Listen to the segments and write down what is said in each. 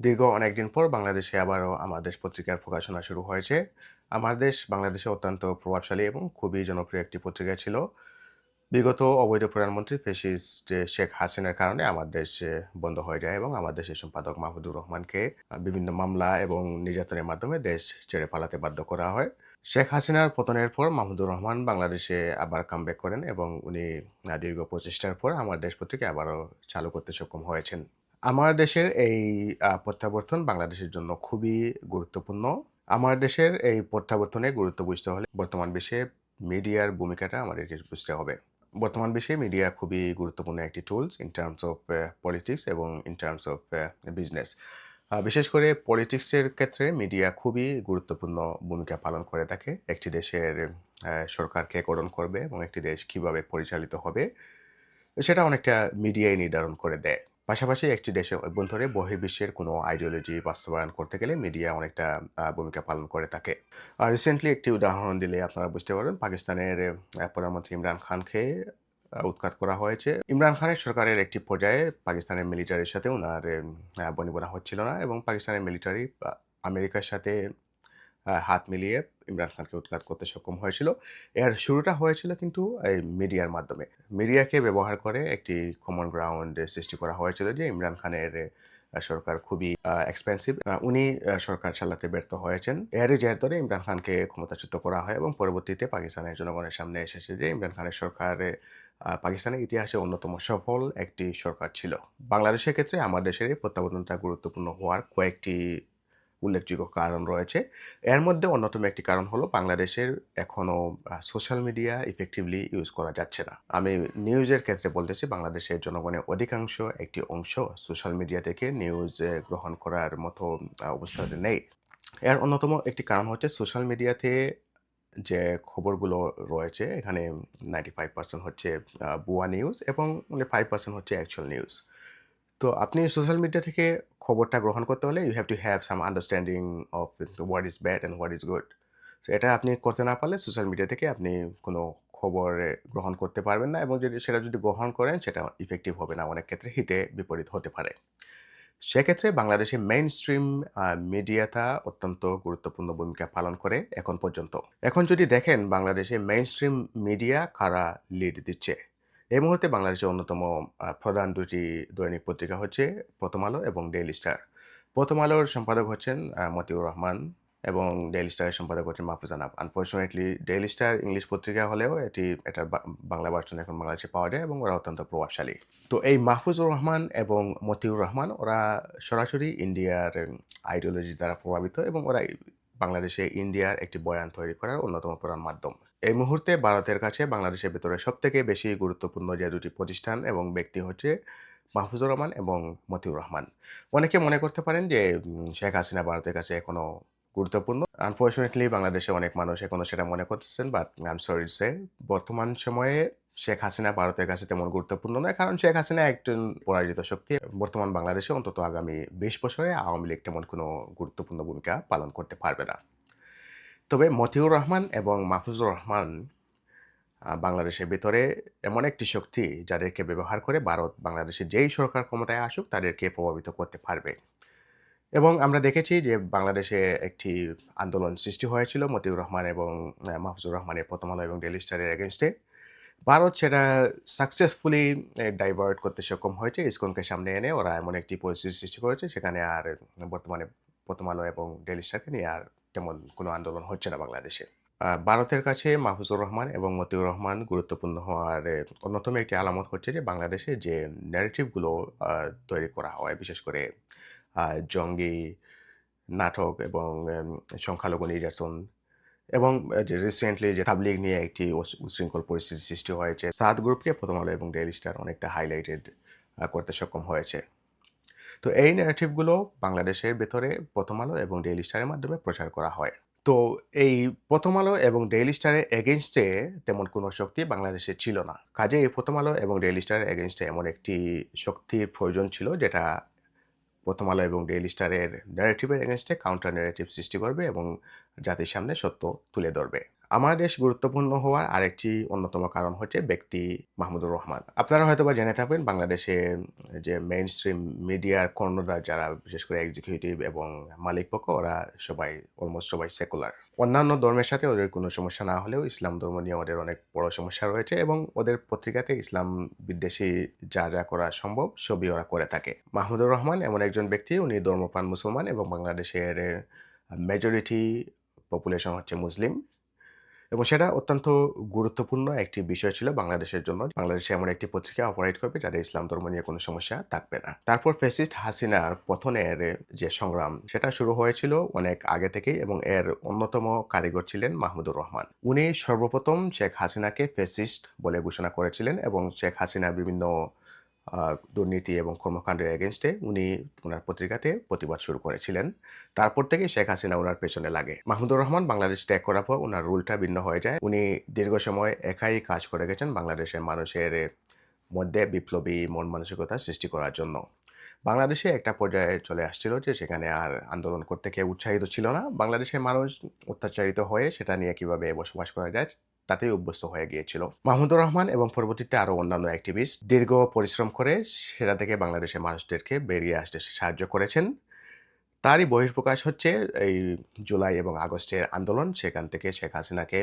দীর্ঘ অনেকদিন পর বাংলাদেশে আবারও আমার দেশ পত্রিকার প্রকাশনা শুরু হয়েছে। আমার দেশ বাংলাদেশে অত্যন্ত প্রভাবশালী এবং খুবই জনপ্রিয় একটি পত্রিকা ছিল। বিগত অবৈধ প্রধানমন্ত্রী ফেসিস্ট শেখ হাসিনার কারণে আমার দেশ বন্ধ হয়ে যায় এবং আমার দেশের সম্পাদক মাহমুদুর রহমানকে বিভিন্ন মামলা এবং নির্যাতনের মাধ্যমে দেশ ছেড়ে পালাতে বাধ্য করা হয়। শেখ হাসিনার পতনের পর মাহমুদুর রহমান বাংলাদেশে আবার কামব্যাক করেন এবং উনি দীর্ঘ প্রচেষ্টার পর আমার দেশ পত্রিকা আবারও চালু করতে সক্ষম হয়েছেন। আমার দেশের এই প্রত্যাবর্তন বাংলাদেশের জন্য খুবই গুরুত্বপূর্ণ। আমার দেশের এই প্রত্যাবর্তনে গুরুত্ব বুঝতে হলে বর্তমান বিশ্বে মিডিয়ার ভূমিকাটা আমাদেরকে বুঝতে হবে। বর্তমান বিশ্বে মিডিয়া খুবই গুরুত্বপূর্ণ একটি tools in terms of politics এবং ইন টার্মস অফ বিজনেস বিশেষ করে পলিটিক্সের ক্ষেত্রে মিডিয়া খুবই গুরুত্বপূর্ণ ভূমিকা পালন করে থাকে। একটি দেশের সরকারকে গঠন করবে এবং একটি দেশ কীভাবে পরিচালিত হবে, সেটা অনেকটা মিডিয়াই নির্ধারণ করে দেয়। পাশাপাশি একটি দেশের অভ্যন্তরে বহির্বিশ্বের কোনো আইডিওলজি বাস্তবায়ন করতে গেলে মিডিয়া অনেকটা ভূমিকা পালন করে থাকে। আর রিসেন্টলি একটি উদাহরণ দিলে আপনারা বুঝতে পারবেন, পাকিস্তানের প্রধানমন্ত্রী ইমরান খানকে উৎখাত করা হয়েছে। ইমরান খানের সরকারের একটি পর্যায়ে পাকিস্তানের মিলিটারির সাথে ওনার বনিবনা হচ্ছিল না এবং পাকিস্তানের মিলিটারি আমেরিকার সাথে হাত মিলিয়ে ইমরান খানকে উৎখাত করতে সক্ষম হয়েছিল। এর শুরুটা হয়েছিল কিন্তু এই মিডিয়ার মাধ্যমে। মিডিয়াকে ব্যবহার করে একটি কমন গ্রাউন্ড সৃষ্টি করা হয়েছিল যে ইমরান খানের সরকার খুবই এক্সপেন্সিভ উনি সরকার চালাতে ব্যর্থ হয়েছেন। এর জের ধরে ইমরান খানকে ক্ষমতাচ্যুত করা হয় এবং পরবর্তীতে পাকিস্তানের জনগণের সামনে এসেছে যে ইমরান খানের সরকার পাকিস্তানের ইতিহাসে অন্যতম সফল একটি সরকার ছিল। বাংলাদেশের ক্ষেত্রে আমার দেশের এই প্রত্যাবর্তনটা গুরুত্বপূর্ণ হওয়ার কয়েকটি উল্লেখযোগ্য কারণ রয়েছে। এর মধ্যে অন্যতম একটি কারণ হলো বাংলাদেশের এখনও সোশ্যাল মিডিয়া ইফেক্টিভলি ইউজ করা যাচ্ছে না। আমি নিউজের ক্ষেত্রে বলতেছি, বাংলাদেশের জনগণের অধিকাংশ একটি অংশ সোশ্যাল মিডিয়া থেকে নিউজ গ্রহণ করার মতো অবস্থাতে নেই। এর অন্যতম একটি কারণ হচ্ছে সোশ্যাল মিডিয়াতে যে খবরগুলো রয়েছে, এখানে নাইনটি ফাইভ পার্সেন্ট হচ্ছে ভুয়া নিউজ এবং ফাইভ পার্সেন্ট হচ্ছে অ্যাকচুয়াল নিউজ তো আপনি সোশ্যাল মিডিয়া থেকে খবরটা গ্রহণ করতে হলে you have to have some understanding of what is bad and what is good so এটা আপনি করতে না পারলে সোশ্যাল মিডিয়া থেকে আপনি কোনো খবর গ্রহণ করতে পারবেন না এবং যদি সেটা যদি গ্রহণ করেন, সেটা ইফেক্টিভ হবে না। অনেক ক্ষেত্রে হিতে বিপরীত হতে পারে। সেক্ষেত্রে বাংলাদেশে মেইন স্ট্রিম মিডিয়াটা অত্যন্ত গুরুত্বপূর্ণ ভূমিকা পালন করে এখন পর্যন্ত। এখন যদি দেখেন, বাংলাদেশে মেইন স্ট্রিম মিডিয়া কারা লিড দিচ্ছে? এই মুহূর্তে বাংলাদেশের অন্যতম প্রধান দুটি দৈনিক পত্রিকা হচ্ছে প্রথম আলো এবং ডেইলি স্টার প্রথম আলোর সম্পাদক হচ্ছেন মতিউর রহমান এবং ডেইলি স্টারের সম্পাদক হচ্ছেন Mahfuz Anam unfortunately Daily Star English পত্রিকা হলেও এটি এটার বা- বাংলা ভার্সন এখন বাংলাদেশে পাওয়া যায় এবং ওরা অত্যন্ত প্রভাবশালী। তো এই মাহফুজুর রহমান এবং মতিউর রহমান, ওরা সরাসরি ইন্ডিয়ার আইডিওলজি দ্বারা প্রভাবিত এবং ওরা বাংলাদেশে ইন্ডিয়ার একটি বয়ান তৈরি করার অন্যতম প্রধান মাধ্যম। এই মুহূর্তে ভারতের কাছে বাংলাদেশের ভেতরে সবথেকে বেশি গুরুত্বপূর্ণ যে দুটি প্রতিষ্ঠান এবং ব্যক্তি হচ্ছে মাহফুজুর রহমান এবং মতিউর রহমান। অনেকে মনে করতে পারেন যে শেখ হাসিনা ভারতের কাছে এখনও গুরুত্বপূর্ণ। আনফর্চুনেটলি বাংলাদেশে অনেক মানুষ এখনও সেটা মনে করতেছেন বাট আই এম সরি সে বর্তমান সময়ে শেখ হাসিনা ভারতের কাছে তেমন গুরুত্বপূর্ণ নয়। কারণ শেখ হাসিনা একজন পরাজিত শক্তি। বর্তমান বাংলাদেশে অন্তত আগামী বিশ বছরে আওয়ামী লীগ তেমন কোনো গুরুত্বপূর্ণ ভূমিকা পালন করতে পারবে না। তবে মতিউর রহমান এবং মাহফুজুর রহমান বাংলাদেশের ভিতরে এমন একটি শক্তি যাদেরকে ব্যবহার করে ভারত বাংলাদেশের যেই সরকার ক্ষমতায় আসুক তাদেরকে প্রভাবিত করতে পারবে। এবং আমরা দেখেছি যে বাংলাদেশে একটি আন্দোলন সৃষ্টি হয়েছিল মতিউর রহমান এবং মাহফুজুর রহমানের প্রথম আলো এবং ডেলি স্টারের এগেনস্টে ভারত সেটা সাকসেসফুলি ডাইভার্ট করতে সক্ষম হয়েছে, ইসকনকে সামনে এনে ওরা এমন একটি পরিস্থিতি সৃষ্টি করেছে, সেখানে আর বর্তমানে প্রথম আলো এবং ডেলি স্টারকে নিয়ে আর তেমন কোনো আন্দোলন হচ্ছে না বাংলাদেশে। ভারতের কাছে মাহফুজুর রহমান এবং মতিউর রহমান গুরুত্বপূর্ণ হওয়ার অন্যতম একটি আলামত হচ্ছে যে বাংলাদেশে যে ন্যারেটিভগুলো তৈরি করা হয়, বিশেষ করে জঙ্গি নাটক এবং সংখ্যালঘু নির্যাতন এবং যে রিসেন্টলি যে তাবলিগ নিয়ে একটি উশৃঙ্খল পরিস্থিতি সৃষ্টি হয়েছে সাত গ্রুপকে প্রথম আলো এবং ডেইলি স্টার অনেকটা হাইলাইটেড করতে সক্ষম হয়েছে। তো এই ন্যারেটিভগুলো বাংলাদেশের ভেতরে প্রথম আলো এবং ডেইলি স্টারের মাধ্যমে প্রচার করা হয়। তো এই প্রথম আলো এবং ডেইলি স্টারের এগেনস্টে তেমন কোনো শক্তি বাংলাদেশে ছিল না। কাজে এই প্রথম আলো এবং ডেইলি স্টারের এগেনস্টে এমন একটি শক্তির প্রয়োজন ছিল যেটা প্রথম আলো এবং ডেইলি স্টারের ন্যারেটিভের এগেনস্টে কাউন্টার ন্যারেটিভ সৃষ্টি করবে এবং জাতির সামনে সত্য তুলে ধরবে। আমার দেশ গুরুত্বপূর্ণ হওয়ার আরেকটি অন্যতম কারণ হচ্ছে ব্যক্তি মাহমুদুর রহমান। আপনারা হয়তোবা জেনে থাকবেন বাংলাদেশে যে মেইন স্ট্রিম মিডিয়ার কর্ণরা যারা, বিশেষ করে এক্সিকিউটিভ এবং মালিক পক্ষ, ওরা সবাই অলমোস্ট সবাই সেকুলার অন্যান্য ধর্মের সাথে ওদের কোনো সমস্যা না হলেও ইসলাম ধর্ম নিয়ে ওদের অনেক বড় সমস্যা রয়েছে এবং ওদের পত্রিকাতে ইসলাম বিদ্বেষী যা যা করা সম্ভব, সবই ওরা করে থাকে। মাহমুদুর রহমান এমন একজন ব্যক্তি, উনি ধর্মপ্রাণ মুসলমান এবং বাংলাদেশের মেজরিটি পপুলেশন হচ্ছে মুসলিম। এবং সেটা অত্যন্ত গুরুত্বপূর্ণ একটি বিষয় ছিল বাংলাদেশের জন্য। বাংলাদেশে এমন একটি পত্রিকা অপারেট করবে যাতে ইসলাম ধর্ম নিয়ে কোনো সমস্যা থাকবে না। তারপর ফেসিস্ট হাসিনার পথনের যে সংগ্রাম, সেটা শুরু হয়েছিল অনেক আগে থেকেই এবং এর অন্যতম কারিগর ছিলেন মাহমুদুর রহমান। উনি সর্বপ্রথম শেখ হাসিনাকে ফেসিস্ট বলে ঘোষণা করেছিলেন এবং শেখ হাসিনা বিভিন্ন দুর্নীতি এবং কর্মকাণ্ডের এগেনস্টে উনি ওনার পত্রিকাতে প্রতিবাদ শুরু করেছিলেন। তারপর থেকে শেখ হাসিনা ওনার পেছনে লাগে। মাহমুদুর রহমান বাংলাদেশ ত্যাগ করার পর ওনার রুলটা ভিন্ন হয়ে যায়। উনি দীর্ঘ সময় একাই কাজ করে গেছেন বাংলাদেশের মানুষের মধ্যে বিপ্লবী মন মানসিকতা সৃষ্টি করার জন্য। বাংলাদেশে একটা পর্যায়ে চলে আসছিল যে সেখানে আর আন্দোলন করতে কেউ উৎসাহিত ছিল না। বাংলাদেশের মানুষ অত্যাচারিত হয়ে সেটা নিয়ে কীভাবে বসবাস করা যায় তাতেই অভ্যস্ত হয়ে গিয়েছিল। মাহমুদুর রহমান এবং পরবর্তীতে আরও অন্যান্য অ্যাক্টিভিস্ট দীর্ঘ পরিশ্রম করে সেটা থেকে বাংলাদেশের মানুষদেরকে বেরিয়ে আসতে সাহায্য করেছেন। তারই বহিঃপ্রকাশ হচ্ছে এই জুলাই এবং আগস্টের আন্দোলন, সেখান থেকে শেখ হাসিনাকে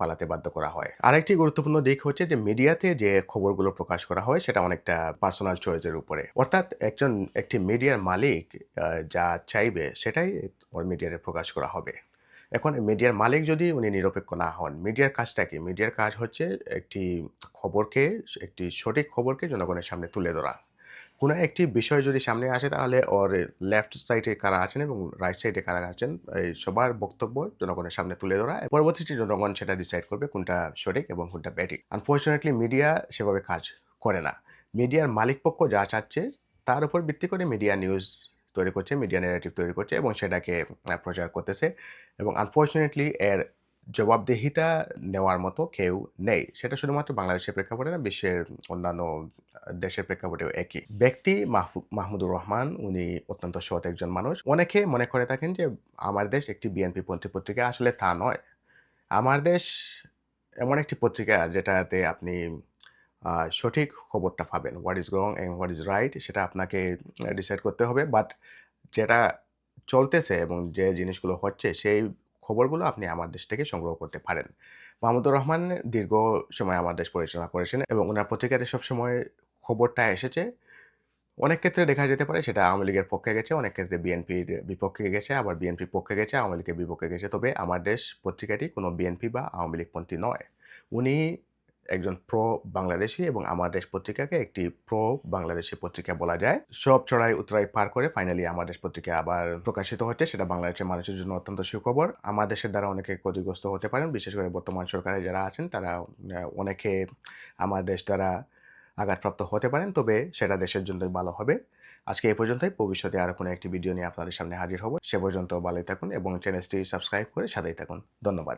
পালাতে বাধ্য করা হয়। আরেকটি গুরুত্বপূর্ণ দিক হচ্ছে যে মিডিয়াতে যে খবরগুলো প্রকাশ করা হয়, সেটা অনেকটা পার্সোনাল চয়েসের উপরে। অর্থাৎ একজন, একটি মিডিয়ার মালিক যা চাইবে সেটাই ওর মিডিয়াতে প্রকাশ করা হবে। এখন মিডিয়ার মালিক যদি উনি নিরপেক্ষ না হন, মিডিয়ার কাজটা কি? মিডিয়ার কাজ হচ্ছে একটি খবরকে, একটি সঠিক খবরকে জনগণের সামনে তুলে ধরা। কোনো একটি বিষয় যদি সামনে আসে তাহলে ওর লেফট সাইডে কারা আছেন এবং রাইট সাইডে কারা আছেন, এই সবার বক্তব্য জনগণের সামনে তুলে ধরা। পরবর্তীতে জনগণ সেটা ডিসাইড করবে কোনটা সঠিক এবং কোনটা ব্যাটিক আনফর্চুনেটলি মিডিয়া সেভাবে কাজ করে না। মিডিয়ার মালিক পক্ষ যা চাচ্ছে, তার উপর ভিত্তি করে মিডিয়া নিউজ তৈরি করছে মিডিয়া নেগেটিভ তৈরি করছে এবং সেটাকে প্রচার করতেছে এবং আনফর্চুনেটলি এর জবাবদিহিতা নেওয়ার মতো কেউ নেই। সেটা শুধুমাত্র বাংলাদেশের প্রেক্ষাপটে না, বিশ্বের অন্যান্য দেশের প্রেক্ষাপটেও একই। ব্যক্তি মাহমুদুর রহমান, উনি অত্যন্ত সৎ একজন মানুষ। অনেকে মনে করে থাকেন যে, আমার দেশ একটি বিএনপি পন্থী পত্রিকা। আসলে তা নয়। আমার দেশ এমন একটি পত্রিকা যেটাতে আপনি সঠিক খবরটা পাবেন। হোয়াট ইজ রং এবং হোয়াট ইজ রাইট সেটা আপনাকে ডিসাইড করতে হবে। বাট যেটা চলতেছে এবং যে জিনিসগুলো হচ্ছে সেই খবরগুলো আপনি আমার দেশ থেকে সংগ্রহ করতে পারেন। মাহমুদুর রহমান দীর্ঘ সময় আমার দেশ পরিচালনা করেছেন এবং ওনার পত্রিকাতে সবসময় খবরটা এসেছে। অনেক ক্ষেত্রে দেখা যেতে পারে সেটা আওয়ামী লীগের পক্ষে গেছে, অনেক ক্ষেত্রে বিএনপির বিপক্ষে গেছে, আবার বিএনপির পক্ষে গেছে, আওয়ামী লীগের বিপক্ষে গেছে। তবে আমার দেশ পত্রিকাটি কোনো বিএনপি বা আওয়ামী লীগপন্থী নয়। উনি একজন প্রো বাংলাদেশি এবং আমার দেশ পত্রিকাকে একটি প্রো বাংলাদেশি পত্রিকা বলা যায়। সব চড়াই উতরাই পার করে ফাইনালি আমার দেশ পত্রিকা আবার প্রকাশিত হচ্ছে। সেটা বাংলাদেশের মানুষের জন্য অত্যন্ত সুখবর। আমার দেশের দ্বারা অনেকে ক্ষতিগ্রস্ত হতে পারেন। বিশেষ করে বর্তমান সরকারে যারা আছেন, তারা অনেকে আমার দেশ দ্বারা আঘাতপ্রাপ্ত হতে পারেন। তবে সেটা দেশের জন্যই ভালো হবে। আজকে এই পর্যন্তই। ভবিষ্যতে আরও কোনো একটি ভিডিও নিয়ে আপনাদের সামনে হাজির হব। সে পর্যন্ত ভালোই থাকুন এবং চ্যানেলটি সাবস্ক্রাইব করে সাথেই থাকুন। ধন্যবাদ।